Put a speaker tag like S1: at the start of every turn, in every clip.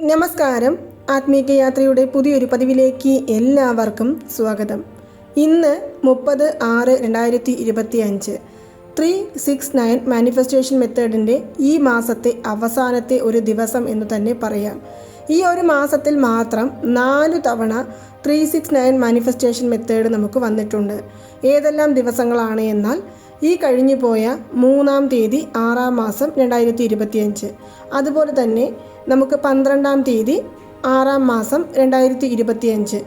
S1: നമസ്കാരം. ആത്മീക യാത്രയുടെ പുതിയൊരു പതിവിലേക്ക് എല്ലാവർക്കും സ്വാഗതം. ഇന്ന് മുപ്പത് ആറ് രണ്ടായിരത്തി ഇരുപത്തി അഞ്ച് ത്രീ സിക്സ് നയൻ മാനിഫെസ്റ്റേഷൻ മെത്തേഡിന്റെ ഈ മാസത്തെ അവസാനത്തെ ഒരു ദിവസം എന്ന് തന്നെ പറയാം. ഈ ഒരു മാസത്തിൽ മാത്രം നാല് തവണ three six nine manifestation method നമുക്ക് വന്നിട്ടുണ്ട്. ഏതെല്ലാം ദിവസങ്ങളാണ് എന്നാൽ ഈ കഴിഞ്ഞു പോയ മൂന്നാം തീയതി ആറാം മാസം രണ്ടായിരത്തി ഇരുപത്തിയഞ്ച് അതുപോലെ തന്നെ നമുക്ക് പന്ത്രണ്ടാം തീയതി ആറാം മാസം രണ്ടായിരത്തി ഇരുപത്തിയഞ്ച്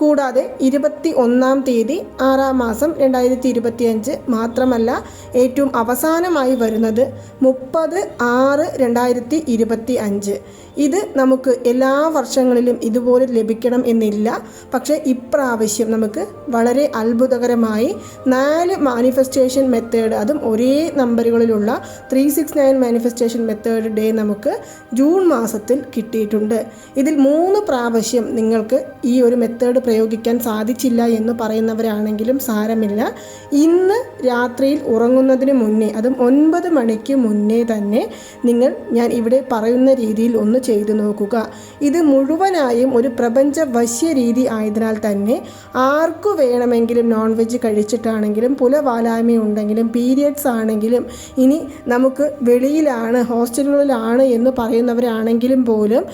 S1: കൂടാതെ ഇരുപത്തി ഒന്നാം തീയതി ആറാം മാസം രണ്ടായിരത്തി ഇരുപത്തിയഞ്ച് മാത്രമല്ല ഏറ്റവും അവസാനമായി വരുന്നത് മുപ്പത് ആറ് രണ്ടായിരത്തി ഇരുപത്തി അഞ്ച് ഇത് നമുക്ക് എല്ലാ വർഷങ്ങളിലും ഇതുപോലെ ലഭിക്കണം എന്നില്ല. പക്ഷേ ഇപ്രാവശ്യം നമുക്ക് വളരെ അത്ഭുതകരമായി നാല് മാനിഫെസ്റ്റേഷൻ മെത്തേഡ് അതും ഒരേ നമ്പറുകളിലുള്ള three six nine manifestation method day നമുക്ക് ജൂൺ മാസത്തിൽ കിട്ടിയിട്ടുണ്ട്. ഇതിൽ മൂന്ന് പ്രാവശ്യം നിങ്ങൾക്ക് ഈ ഒരു മെത്തേഡ് പ്രയോഗിക്കാൻ സാധിച്ചില്ല എന്ന് പറയുന്നവരാണെങ്കിലും സാരമില്ല. ഇന്ന് രാത്രിയിൽ ഉറങ്ങുന്നതിന് മുന്നേ അതും ഒൻപത് മണിക്ക് മുന്നേ തന്നെ നിങ്ങൾ ഞാൻ ഇവിടെ പറയുന്ന രീതിയിൽ ഒന്ന് ചെയ്തു നോക്കുക. ഇത് മുഴുവനായും ഒരു പ്രപഞ്ച വശ്യ രീതി ആയതിനാൽ തന്നെ ആർക്കു വേണമെങ്കിലും നോൺ വെജ് കഴിച്ചിട്ടാണെങ്കിലും പുലവാലായ്മ ഉണ്ടെങ്കിലും പീരിയഡ്സ് ആണെങ്കിലും ഇനി നമുക്ക് വെളിയിലാണ് ഹോസ്റ്റലുകളിലാണ് എന്ന് പറയുന്നവരാണെങ്കിലും പോലും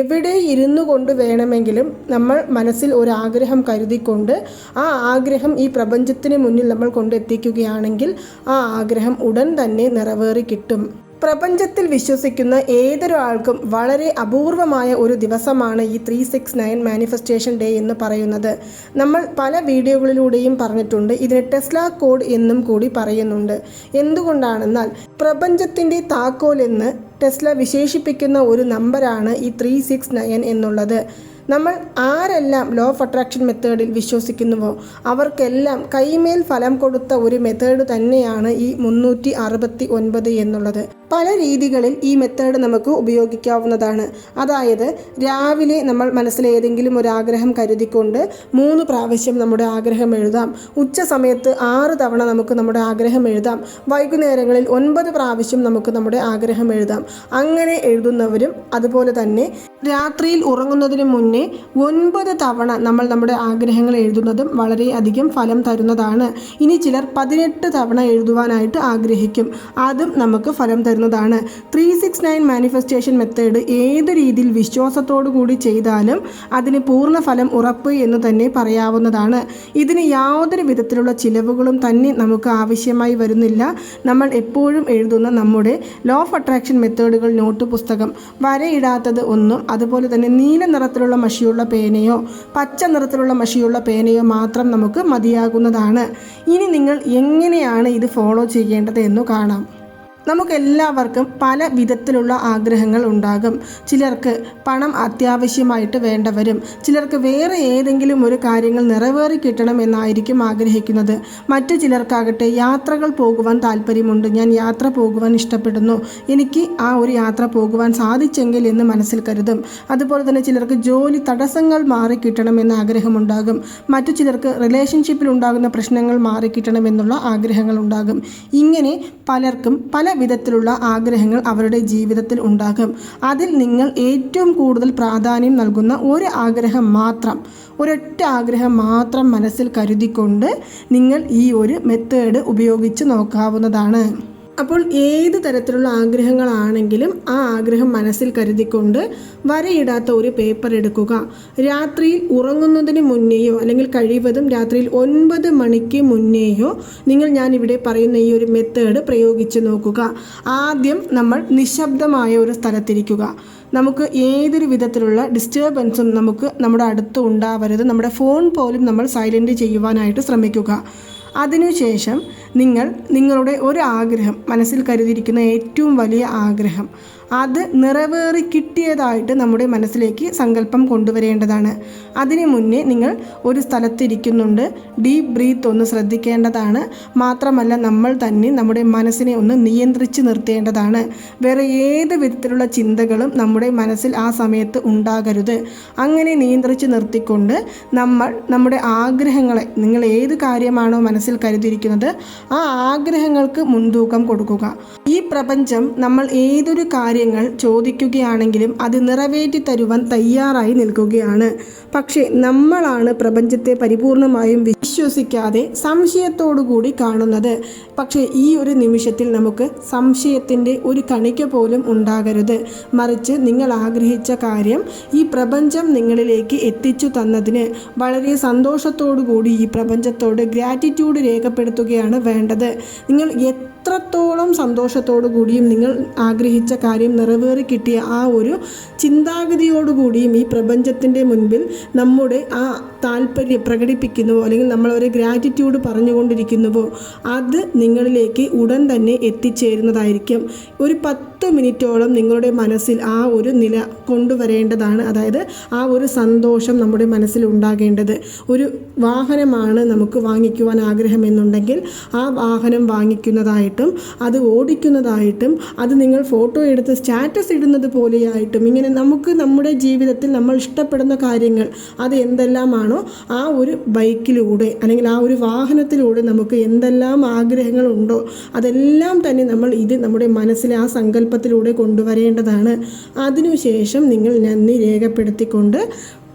S1: എവിടെ ഇരുന്നു കൊണ്ട് വേണമെങ്കിലും നമ്മൾ മനസ്സിൽ ഒരു ആഗ്രഹം കരുതിക്കൊണ്ട് ആ ആഗ്രഹം ഈ പ്രപഞ്ചത്തിന് മുന്നിൽ നമ്മൾ കൊണ്ടെത്തിക്കുകയാണെങ്കിൽ ആ ആഗ്രഹം ഉടൻ തന്നെ നിറവേറി കിട്ടും. പ്രപഞ്ചത്തിൽ വിശ്വസിക്കുന്ന ഏതൊരാൾക്കും വളരെ അപൂർവമായ ഒരു ദിവസമാണ് ഈ three six nine manifestation day എന്ന് പറയുന്നത്. നമ്മൾ പല വീഡിയോകളിലൂടെയും പറഞ്ഞിട്ടുണ്ട് ഇതിന് ടെസ്ല കോഡ് എന്നും കൂടി പറയുന്നുണ്ട്. എന്തുകൊണ്ടാണെന്നാൽ പ്രപഞ്ചത്തിന്റെ താക്കോൽ എന്ന് ടെസ്ല വിശേഷിപ്പിക്കുന്ന ഒരു നമ്പറാണ് ഈ ത്രീ സിക്സ് നയൻ എന്നുള്ളത്. നമ്മൾ ആരെല്ലാം ലോ ഓഫ് അട്രാക്ഷൻ മെത്തേഡിൽ വിശ്വസിക്കുന്നുവോ അവർക്കെല്ലാം കൈമേൽ ഫലം കൊടുത്ത ഒരു മെത്തേഡ് തന്നെയാണ് ഈ മുന്നൂറ്റി അറുപത്തി ഒൻപത് എന്നുള്ളത്. പല രീതികളിൽ ഈ മെത്തേഡ് നമുക്ക് ഉപയോഗിക്കാവുന്നതാണ്. അതായത് രാവിലെ നമ്മൾ മനസ്സിൽ ഏതെങ്കിലും ഒരു ആഗ്രഹം കരുതിക്കൊണ്ട് മൂന്ന് പ്രാവശ്യം നമ്മുടെ ആഗ്രഹം എഴുതാം. ഉച്ച സമയത്ത് ആറ് തവണ നമുക്ക് നമ്മുടെ ആഗ്രഹം എഴുതാം. വൈകുന്നേരങ്ങളിൽ ഒൻപത് പ്രാവശ്യം നമുക്ക് നമ്മുടെ ആഗ്രഹം എഴുതാം. അങ്ങനെ എഴുതുന്നവരും അതുപോലെ തന്നെ രാത്രിയിൽ ഉറങ്ങുന്നതിന് മുന്നേ ഒൻപത് തവണ നമ്മൾ നമ്മുടെ ആഗ്രഹങ്ങൾ എഴുതുന്നതും വളരെയധികം ഫലം തരുന്നതാണ്. ഇനി ചിലർ പതിനെട്ട് തവണ എഴുതുവാനായിട്ട് ആഗ്രഹിക്കും. അതും നമുക്ക് ഫലം തരുന്നതാണ്. Three six nine manifestation method ഏത് രീതിയിൽ വിശ്വാസത്തോടു കൂടി ചെയ്താലും അതിന് പൂർണ ഫലം ഉറപ്പ് എന്ന് തന്നെ പറയാവുന്നതാണ്. ഇതിന് യാതൊരു വിധത്തിലുള്ള ചിലവുകളും തന്നെ നമുക്ക് ആവശ്യമായി വരുന്നില്ല. നമ്മൾ എപ്പോഴും എഴുതുന്ന നമ്മുടെ ലോ ഓഫ് അട്രാക്ഷൻ മെത്തേഡുകൾ നോട്ട് പുസ്തകം വരയിടാത്തത് ഒന്നും അതുപോലെ തന്നെ നീല നിറത്തിലുള്ള മഷിയുള്ള പേനയോ പച്ച നിറത്തിലുള്ള മഷിയുള്ള പേനയോ മാത്രം നമുക്ക് മതിയാകുന്നതാണ്. ഇനി നിങ്ങൾ എങ്ങനെയാണ് ഇത് ഫോളോ ചെയ്യേണ്ടത് എന്നു കാണാം. നമുക്കെല്ലാവർക്കും പല വിധത്തിലുള്ള ആഗ്രഹങ്ങൾ ഉണ്ടാകും. ചിലർക്ക് പണം അത്യാവശ്യമായിട്ട് വേണ്ടവരും ചിലർക്ക് വേറെ ഏതെങ്കിലും ഒരു കാര്യങ്ങൾ നിറവേറി കിട്ടണം എന്നായിരിക്കും ആഗ്രഹിക്കുന്നത്. മറ്റു ചിലർക്കാകട്ടെ യാത്രകൾ പോകുവാൻ താല്പര്യമുണ്ട് ഞാൻ യാത്ര പോകുവാൻ ഇഷ്ടപ്പെടുന്നു എനിക്ക് ആ ഒരു യാത്ര പോകുവാൻ സാധിച്ചെങ്കിൽ എന്ന് മനസ്സിൽ കരുതും. അതുപോലെ തന്നെ ചിലർക്ക് ജോലി തടസ്സങ്ങൾ മാറി കിട്ടണം എന്ന ആഗ്രഹമുണ്ടാകും. മറ്റു ചിലർക്ക് റിലേഷൻഷിപ്പിൽ ഉണ്ടാകുന്ന പ്രശ്നങ്ങൾ മാറി കിട്ടണം എന്നുള്ള ആഗ്രഹങ്ങൾ ഉണ്ടാകും. ഇങ്ങനെ പലർക്കും പല വിധത്തിലുള്ള ആഗ്രഹങ്ങൾ അവരുടെ ജീവിതത്തിൽ ഉണ്ടാകും. അതിൽ നിങ്ങൾ ഏറ്റവും കൂടുതൽ പ്രാധാന്യം നൽകുന്ന ഒരു ആഗ്രഹം മാത്രം ഒരൊറ്റ ആഗ്രഹം മാത്രം മനസ്സിൽ കരുതിക്കൊണ്ട് നിങ്ങൾ ഈ ഒരു മെത്തേഡ് ഉപയോഗിച്ച് നോക്കാവുന്നതാണ്. അപ്പോൾ ഏത് തരത്തിലുള്ള ആഗ്രഹങ്ങളാണെങ്കിലും ആ ആഗ്രഹം മനസ്സിൽ കരുതിക്കൊണ്ട് വരയിടാത്ത ഒരു പേപ്പർ എടുക്കുക. രാത്രിയിൽ ഉറങ്ങുന്നതിന് മുന്നേയോ അല്ലെങ്കിൽ കഴിവതും രാത്രിയിൽ ഒൻപത് മണിക്ക് മുന്നേയോ നിങ്ങൾ ഞാൻ ഇവിടെ പറയുന്ന ഈ ഒരു മെത്തേഡ് പ്രയോഗിച്ച് നോക്കുക. ആദ്യം നമ്മൾ നിശബ്ദമായ ഒരു സ്ഥലത്തിരിക്കുക. നമുക്ക് ഏതൊരു വിധത്തിലുള്ള ഡിസ്റ്റർബൻസും നമുക്ക് നമ്മുടെ അടുത്ത് ഉണ്ടാവരുത്. നമ്മുടെ ഫോൺ പോലും നമ്മൾ സൈലന്റ് ചെയ്യുവാനായിട്ട് ശ്രമിക്കുക. അതിനുശേഷം നിങ്ങൾ നിങ്ങളുടെ ഒരു ആഗ്രഹം മനസ്സിൽ കരുതിയിരിക്കുന്ന ഏറ്റവും വലിയ ആഗ്രഹം. അത് നിറവേറി കിട്ടിയതായിട്ട് നമ്മുടെ മനസ്സിലേക്ക് സങ്കല്പം കൊണ്ടുവരേണ്ടതാണ്. അതിനു മുന്നേ നിങ്ങൾ ഒരു സ്ഥലത്തിരിക്കുന്നുണ്ട്. ഡീപ്പ് ബ്രീത്ത് ഒന്ന് ശ്രദ്ധിക്കേണ്ടതാണ്. മാത്രമല്ല നമ്മൾ തന്നെ നമ്മുടെ മനസ്സിനെ ഒന്ന് നിയന്ത്രിച്ച് നിർത്തേണ്ടതാണ്. വേറെ ഏത് വിധത്തിലുള്ള ചിന്തകളും നമ്മുടെ മനസ്സിൽ ആ സമയത്ത് ഉണ്ടാകരുത്. അങ്ങനെ നിയന്ത്രിച്ച് നിർത്തിക്കൊണ്ട് നമ്മൾ നമ്മുടെ ആഗ്രഹങ്ങളെ നിങ്ങൾ ഏത് കാര്യമാണോ മനസ്സിൽ കരുതിയിരിക്കുന്നത് ആ ആഗ്രഹങ്ങൾക്ക് മുൻതൂക്കം കൊടുക്കുക. ഈ പ്രപഞ്ചം നമ്മൾ ഏതൊരു കാര്യങ്ങൾ ചോദിക്കുകയാണെങ്കിലും അത് നിറവേറ്റി തരുവാൻ തയ്യാറായി നിൽക്കുകയാണ്. പക്ഷേ നമ്മളാണ് പ്രപഞ്ചത്തെ പരിപൂർണമായും വിശ്വസിക്കാതെ സംശയത്തോടുകൂടി കാണുന്നത്. പക്ഷേ ഈ ഒരു നിമിഷത്തിൽ നമുക്ക് സംശയത്തിന്റെ ഒരു കണിക പോലും ഉണ്ടാകരുത്. മറിച്ച് നിങ്ങൾ ആഗ്രഹിച്ച കാര്യം ഈ പ്രപഞ്ചം നിങ്ങളിലേക്ക് എത്തിച്ചു തന്നതിന് വളരെ സന്തോഷത്തോടു കൂടി ഈ പ്രപഞ്ചത്തോട് ഗ്രാറ്റിറ്റ്യൂഡ് രേഖപ്പെടുത്തുകയാണ് വേണ്ടത്. നിങ്ങൾ എത്രത്തോളം സന്തോഷത്തോടു കൂടിയും നിങ്ങൾ ആഗ്രഹിച്ച കാര്യം നിറവേറി കിട്ടിയ ആ ഒരു ചിന്താഗതിയോടുകൂടിയും ഈ പ്രപഞ്ചത്തിന്റെ മുൻപിൽ നമ്മുടെ ആ താല്പര്യം പ്രകടിപ്പിക്കുന്നുവോ അല്ലെങ്കിൽ നമ്മളൊരു ഗ്രാറ്റിറ്റ്യൂഡ് പറഞ്ഞുകൊണ്ടിരിക്കുന്നുവോ അത് നിങ്ങളിലേക്ക് ഉടൻ തന്നെ എത്തിച്ചേരുന്നതായിരിക്കും. ഒരു പത്ത് മിനിറ്റോളം നിങ്ങളുടെ മനസ്സിൽ ആ ഒരു നില കൊണ്ടുവരേണ്ടതാണ്. അതായത് ആ ഒരു സന്തോഷം നമ്മുടെ മനസ്സിൽ ഉണ്ടാകേണ്ടത്. ഒരു വാഹനമാണ് നമുക്ക് വാങ്ങിക്കുവാൻ ആഗ്രഹമെന്നുണ്ടെങ്കിൽ ആ വാഹനം വാങ്ങിക്കുന്നതായിട്ടും അത് ഓടിക്കുന്നതായിട്ടും അത് നിങ്ങൾ ഫോട്ടോ എടുത്ത് സ്റ്റാറ്റസ് ഇടുന്നത് പോലെയായിട്ടും ഇങ്ങനെ നമുക്ക് നമ്മുടെ ജീവിതത്തിൽ നമ്മൾ ഇഷ്ടപ്പെടുന്ന കാര്യങ്ങൾ അത് എന്തെല്ലാമാണോ ആ ഒരു ബൈക്കിലൂടെ അല്ലെങ്കിൽ ആ ഒരു വാഹനത്തിലൂടെ നമുക്ക് എന്തെല്ലാം ആഗ്രഹങ്ങളുണ്ടോ അതെല്ലാം തന്നെ നമ്മൾ ഇത് നമ്മുടെ മനസ്സിലെ ആ സങ്കല്പത്തിലൂടെ കൊണ്ടുവരേണ്ടതാണ്. അതിനുശേഷം നിങ്ങൾ നന്ദി രേഖപ്പെടുത്തിക്കൊണ്ട്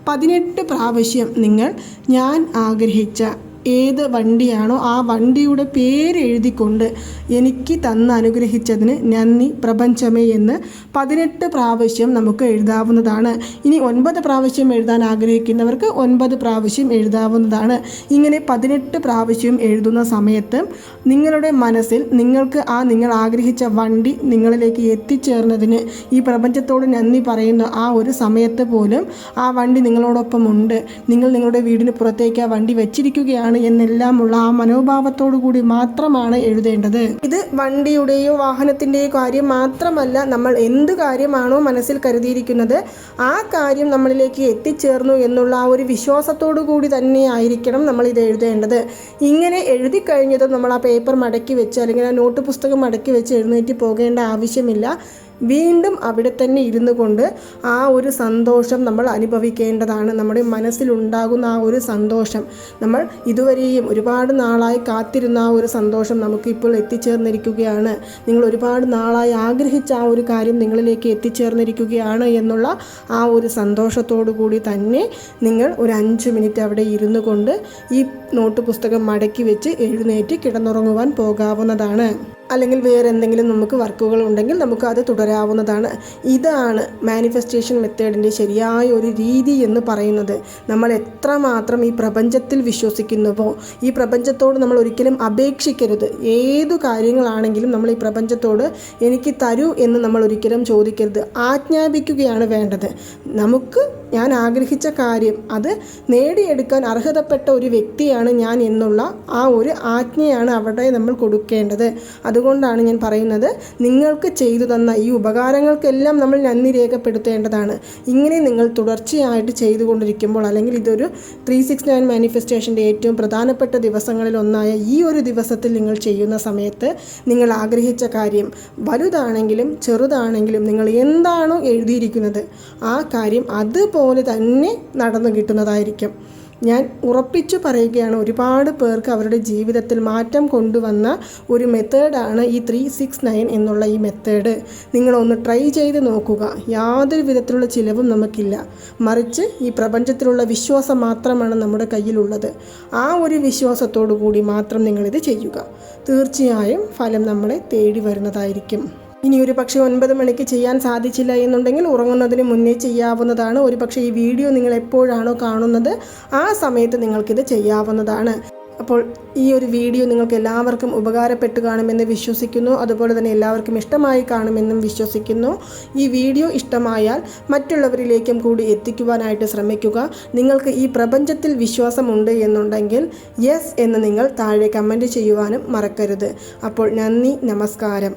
S1: പതിനെട്ട് പ്രാവശ്യം നിങ്ങൾ ഞാൻ ആഗ്രഹിച്ച ഏത് വണ്ടിയാണോ ആ വണ്ടിയുടെ പേര് എഴുതിക്കൊണ്ട് എനിക്ക് തന്ന് അനുഗ്രഹിച്ചതിന് നന്ദി പ്രപഞ്ചമേ എന്ന് പതിനെട്ട് പ്രാവശ്യം നമുക്ക് എഴുതാവുന്നതാണ്. ഇനി ഒൻപത് പ്രാവശ്യം എഴുതാൻ ആഗ്രഹിക്കുന്നവർക്ക് ഒൻപത് പ്രാവശ്യം എഴുതാവുന്നതാണ്. ഇങ്ങനെ പതിനെട്ട് പ്രാവശ്യം എഴുതുന്ന സമയത്ത് നിങ്ങളുടെ മനസ്സിൽ നിങ്ങൾക്ക് ആ നിങ്ങൾ ആഗ്രഹിച്ച വണ്ടി നിങ്ങളിലേക്ക് എത്തിച്ചേർന്നതിന് ഈ പ്രപഞ്ചത്തോട് നന്ദി പറയുന്ന ആ ഒരു സമയത്ത് പോലും ആ വണ്ടി നിങ്ങളോടൊപ്പം ഉണ്ട് നിങ്ങൾ നിങ്ങളുടെ വീടിന് പുറത്തേക്ക് ആ വണ്ടി വെച്ചിരിക്കുകയാണ്. എന്നെല്ലാമുള്ള ആ മനോഭാവത്തോടു കൂടി മാത്രമാണ് എഴുതേണ്ടത്. ഇത് വണ്ടിയുടെയോ വാഹനത്തിന്റെയോ കാര്യം മാത്രമല്ല നമ്മൾ എന്ത് കാര്യമാണോ മനസ്സിൽ കരുതിയിരിക്കുന്നത് ആ കാര്യം നമ്മളിലേക്ക് എത്തിച്ചേർന്നു എന്നുള്ള ആ ഒരു വിശ്വാസത്തോടു കൂടി തന്നെ ആയിരിക്കണം നമ്മൾ ഇത് എഴുതേണ്ടത്. ഇങ്ങനെ എഴുതി കഴിഞ്ഞതും നമ്മൾ ആ പേപ്പർ മടക്കി വെച്ച് അല്ലെങ്കിൽ ആ നോട്ട് പുസ്തകം മടക്കി വെച്ച് എഴുന്നേറ്റ് പോകേണ്ട ആവശ്യമില്ല. വീണ്ടും അവിടെ തന്നെ ഇരുന്നു കൊണ്ട് ആ ഒരു സന്തോഷം നമ്മൾ അനുഭവിക്കേണ്ടതാണ്. നമ്മുടെ മനസ്സിലുണ്ടാകുന്ന ആ ഒരു സന്തോഷം. നമ്മൾ ഇതുവരെയും ഒരുപാട് നാളായി കാത്തിരുന്ന ആ ഒരു സന്തോഷം നമുക്കിപ്പോൾ എത്തിച്ചേർന്നിരിക്കുകയാണ്. നിങ്ങൾ ഒരുപാട് നാളായി ആഗ്രഹിച്ച ആ ഒരു കാര്യം നിങ്ങളിലേക്ക് എത്തിച്ചേർന്നിരിക്കുകയാണ് എന്നുള്ള ആ ഒരു സന്തോഷത്തോടു കൂടി തന്നെ നിങ്ങൾ ഒരു അഞ്ച് മിനിറ്റ് അവിടെ ഇരുന്നു കൊണ്ട് ഈ നോട്ട് പുസ്തകം മടക്കി വെച്ച് എഴുന്നേറ്റ് കിടന്നുറങ്ങുവാൻ പോകാവുന്നതാണ്. അല്ലെങ്കിൽ വേറെ എന്തെങ്കിലും നമുക്ക് വർക്കുകൾ ഉണ്ടെങ്കിൽ നമുക്ക് അത് തുടരാവുന്നതാണ്. ഇതാണ് മാനിഫെസ്റ്റേഷൻ മെത്തേഡിന്റെ ശരിയായ ഒരു രീതി എന്ന് പറയുന്നത്. നമ്മൾ എത്രമാത്രം ഈ പ്രപഞ്ചത്തിൽ വിശ്വസിക്കുന്നുവോ ഈ പ്രപഞ്ചത്തോട് നമ്മൾ ഒരിക്കലും അപേക്ഷിക്കരുത്. ഏതു കാര്യങ്ങളാണെങ്കിലും നമ്മൾ ഈ പ്രപഞ്ചത്തോട് എനിക്ക് തരൂ എന്ന് നമ്മൾ ഒരിക്കലും ചോദിക്കരുത്. ആജ്ഞാപിക്കുകയാണ് വേണ്ടത്. നമുക്ക് ഞാൻ ആഗ്രഹിച്ച കാര്യം അത് നേടിയെടുക്കാൻ അർഹതപ്പെട്ട ഒരു വ്യക്തിയാണ് ഞാൻ എന്നുള്ള ആ ഒരു ആജ്ഞയാണ് അവിടെ നമ്മൾ കൊടുക്കേണ്ടത്. അതുകൊണ്ടാണ് ഞാൻ പറയുന്നത് നിങ്ങൾക്ക് ചെയ്തു തന്ന ഈ ഉപകാരങ്ങൾക്കെല്ലാം നമ്മൾ നന്ദി രേഖപ്പെടുത്തേണ്ടതാണ്. ഇങ്ങനെ നിങ്ങൾ തുടർച്ചയായിട്ട് ചെയ്തുകൊണ്ടിരിക്കുമ്പോൾ അല്ലെങ്കിൽ ഇതൊരു ത്രീ സിക്സ് നയൻ മാനിഫെസ്റ്റേഷന്റെ ഏറ്റവും പ്രധാനപ്പെട്ട ദിവസങ്ങളിൽ ഒന്നായ ഈ ഒരു ദിവസത്തിൽ നിങ്ങൾ ചെയ്യുന്ന സമയത്ത് നിങ്ങൾ ആഗ്രഹിച്ച കാര്യം വലുതാണെങ്കിലും ചെറുതാണെങ്കിലും നിങ്ങൾ എന്താണോ എഴുതിയിരിക്കുന്നത് ആ കാര്യം അതുപോലെ തന്നെ നടന്നു കിട്ടുന്നതായിരിക്കും. ഞാൻ ഉറപ്പിച്ചു പറയുകയാണ് ഒരുപാട് പേർക്ക് അവരുടെ ജീവിതത്തിൽ മാറ്റം കൊണ്ടുവന്ന ഒരു മെത്തേഡാണ് ഈ ത്രീ സിക്സ് നയൻ എന്നുള്ള ഈ മെത്തേഡ്. നിങ്ങളൊന്ന് ട്രൈ ചെയ്ത് നോക്കുക. യാതൊരു വിധത്തിലുള്ള ചിലവും നമുക്കില്ല. മറിച്ച് ഈ പ്രപഞ്ചത്തിലുള്ള വിശ്വാസം മാത്രമാണ് നമ്മുടെ കയ്യിലുള്ളത്. ആ ഒരു വിശ്വാസത്തോടു കൂടി മാത്രം നിങ്ങളിത് ചെയ്യുക. തീർച്ചയായും ഫലം നമ്മളെ തേടി വരുന്നതായിരിക്കും. ഇനി ഒരു പക്ഷേ ഒൻപത് മണിക്ക് ചെയ്യാൻ സാധിച്ചില്ല എന്നുണ്ടെങ്കിൽ ഉറങ്ങുന്നതിന് മുന്നേ ചെയ്യാവുന്നതാണ്. ഒരു പക്ഷേ ഈ വീഡിയോ നിങ്ങൾ എപ്പോഴാണോ കാണുന്നത് ആ സമയത്ത് നിങ്ങൾക്കിത് ചെയ്യാവുന്നതാണ്. അപ്പോൾ ഈ ഒരു വീഡിയോ നിങ്ങൾക്ക് എല്ലാവർക്കും ഉപകാരപ്പെട്ടു കാണുമെന്ന് വിശ്വസിക്കുന്നു. അതുപോലെ തന്നെ എല്ലാവർക്കും ഇഷ്ടമായി കാണുമെന്നും വിശ്വസിക്കുന്നു. ഈ വീഡിയോ ഇഷ്ടമായാൽ മറ്റുള്ളവരിലേക്കും കൂടി എത്തിക്കുവാനായിട്ട് ശ്രമിക്കുക. നിങ്ങൾക്ക് ഈ പ്രപഞ്ചത്തിൽ വിശ്വാസമുണ്ട് എന്നുണ്ടെങ്കിൽ യെസ് എന്ന് നിങ്ങൾ താഴെ കമന്റ് ചെയ്യുവാനും മറക്കരുത്. അപ്പോൾ നന്ദി നമസ്കാരം.